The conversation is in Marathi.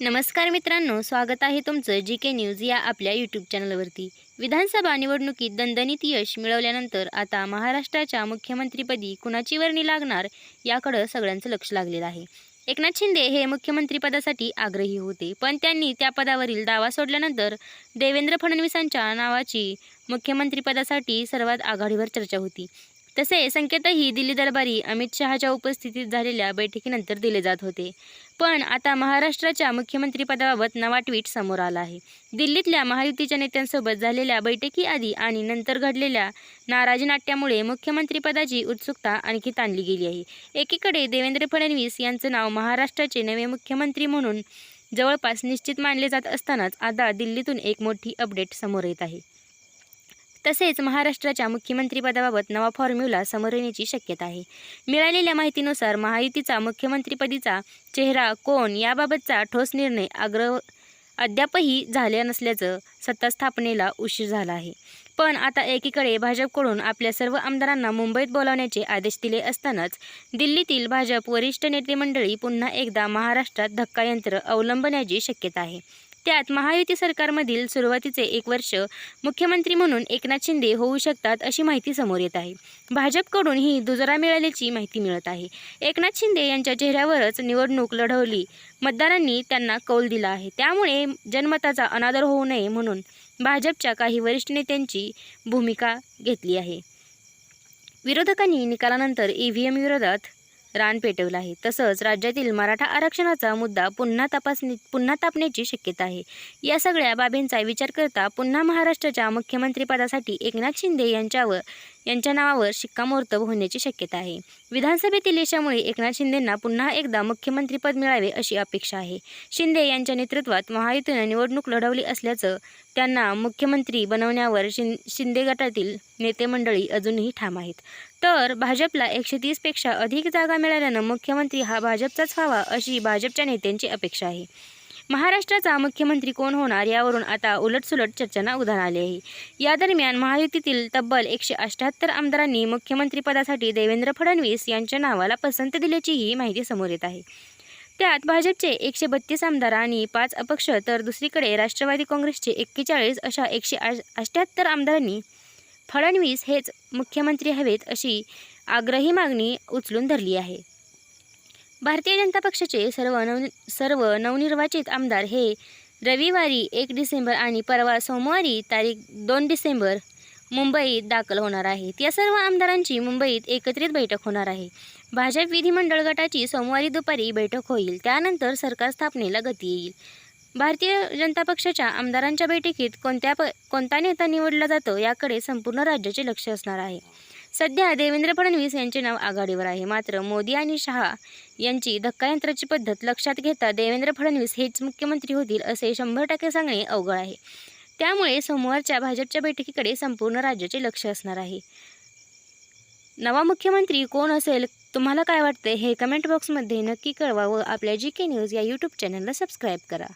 नमस्कार मित्रांनो स्वागत आहे तुमचं जी के न्यूज या आपल्या यूट्यूब चॅनलवरती. विधानसभा निवडणुकीत दणदणीत यश मिळवल्यानंतर आता महाराष्ट्राच्या मुख्यमंत्रीपदी कुणाची वर्णी लागणार याकडं सगळ्यांचं लक्ष लागलेलं आहे. एकनाथ शिंदे हे मुख्यमंत्रीपदासाठी आग्रही होते पण त्यांनी त्या पदावरील दावा सोडल्यानंतर देवेंद्र फडणवीसांच्या नावाची मुख्यमंत्रीपदासाठी सर्वात आघाडीवर चर्चा होती. तसे संकेतही दिल्ली दरबारी अमित शहाच्या उपस्थितीत झालेल्या बैठकीनंतर दिले जात होते. पण आता महाराष्ट्राच्या मुख्यमंत्रीपदाबाबत नवा ट्विट समोर आला आहे. दिल्लीतल्या महायुतीच्या नेत्यांसोबत झालेल्या बैठकीआधी आणि नंतर घडलेल्या नाराजी नाट्यामुळे मुख्यमंत्रीपदाची उत्सुकता आणखी ताणली गेली आहे. एकीकडे देवेंद्र फडणवीस यांचं नाव महाराष्ट्राचे नवे मुख्यमंत्री म्हणून जवळपास निश्चित मानले जात असतानाच आता दिल्लीतून एक मोठी अपडेट समोर येत आहे. तसेच महाराष्ट्राच्या मुख्यमंत्रीपदाबाबत नवा फॉर्म्युला समोर येण्याची शक्यता आहे. मिळालेल्या माहितीनुसार महायुतीचा मुख्यमंत्रीपदीचा चेहरा कोण याबाबतचा ठोस निर्णय आग्रह अद्यापही झाल्या नसल्याचं सत्ता स्थापनेला उशीर झाला आहे. पण आता एकीकडे भाजपकडून आपल्या सर्व आमदारांना मुंबईत बोलावण्याचे आदेश दिले असतानाच दिल्लीतील भाजप वरिष्ठ नेते मंडळी पुन्हा एकदा महाराष्ट्रात धक्कायंत्र अवलंबण्याची शक्यता आहे. त्यात महायुती सरकारमधील सुरुवातीचे एक वर्ष मुख्यमंत्री म्हणून एकनाथ शिंदे होऊ शकतात अशी माहिती समोर येत आहे. भाजपकडून ही दुजरा मिळाल्याची माहिती मिळत आहे. एकनाथ शिंदे यांच्या चेहऱ्यावरच निवडणूक लढवली. मतदारांनी त्यांना कौल दिला आहे. त्यामुळे जनमताचा अनादर होऊ नये म्हणून भाजपच्या काही वरिष्ठ नेत्यांची भूमिका घेतली आहे. विरोधकांनी निकालानंतर ई व्ही एम विरोधात रान पेटवलं आहे. तसंच राज्यातील मराठा आरक्षणाचा मुद्दा पुन्हा तपासणी पुन्हा तापण्याची शक्यता आहे. या सगळ्या बाबींचा विचार करता पुन्हा महाराष्ट्राच्या मुख्यमंत्रीपदासाठी एकनाथ शिंदे यांच्यावर यांच्या नावावर शिक्कामोर्तब होण्याची शक्यता आहे. विधानसभेतील यशामुळे एकनाथ शिंदेंना पुन्हा एकदा मुख्यमंत्रीपद मिळावे अशी अपेक्षा आहे. शिंदे यांच्या नेतृत्वात महायुतीनं निवडणूक लढवली असल्याचं त्यांना मुख्यमंत्री बनवण्यावर शिं शिंदे गटातील नेते मंडळी अजूनही ठाम आहेत. तर भाजपला एकशे तीसपेक्षा अधिक जागा मिळाल्यानं मुख्यमंत्री हा भाजपचाच व्हावा अशी भाजपच्या नेत्यांची अपेक्षा आहे. महाराष्ट्राचा मुख्यमंत्री कोण होणार यावरून आता उलटसुलट चर्चांना उधाण आले आहे. या दरम्यान महायुतीतील तब्बल एकशे अठ्ठ्याहत्तर आमदारांनी मुख्यमंत्रीपदासाठी देवेंद्र फडणवीस यांच्या नावाला पसंत दिल्याचीही माहिती समोर येत आहे. त्यात भाजपचे एकशे बत्तीस आमदार आणि पाच अपक्ष तर दुसरीकडे राष्ट्रवादी काँग्रेसचे एक्केचाळीस अशा एकशे अठ्ठ्याहत्तर आमदारांनी फडणवीस हेच मुख्यमंत्री हवेत अशी आग्रही मागणी उचलून धरली आहे. भारतीय जनता पक्षाचे सर्व नव सर्व नवनिर्वाचित आमदार हे रविवारी एक डिसेंबर आणि परवा सोमवारी तारीख दोन डिसेंबर मुंबईत दाखल होणार आहेत. या सर्व आमदारांची मुंबईत एकत्रित बैठक होणार आहे. भाजप विधिमंडळ गटाची सोमवारी दुपारी बैठक होईल. त्यानंतर सरकार स्थापनेला गती येईल. भारतीय जनता पक्षाच्या आमदारांच्या बैठकीत कोणत्या प कोणता नेता निवडला जातो याकडे संपूर्ण राज्याचे लक्ष असणार आहे. सध्या देवेंद्र फडणवीस यांचे नाव आघाडीवर आहे. मात्र मोदी आणि शहा यांची धक्कायंत्राची पद्धत लक्षात घेता देवेंद्र फडणवीस हेच मुख्यमंत्री होतील असे शंभर टक्के सांगणे अवघड आहे. त्यामुळे सोमवारच्या भाजपच्या बैठकीकडे संपूर्ण राज्याचे लक्ष असणार आहे. नवा मुख्यमंत्री कोण असेल तुम्हाला काय वाटते हे कमेंट बॉक्समध्ये नक्की कळवा व आपल्या जी के न्यूज या यूट्यूब चॅनलला सबस्क्राईब करा.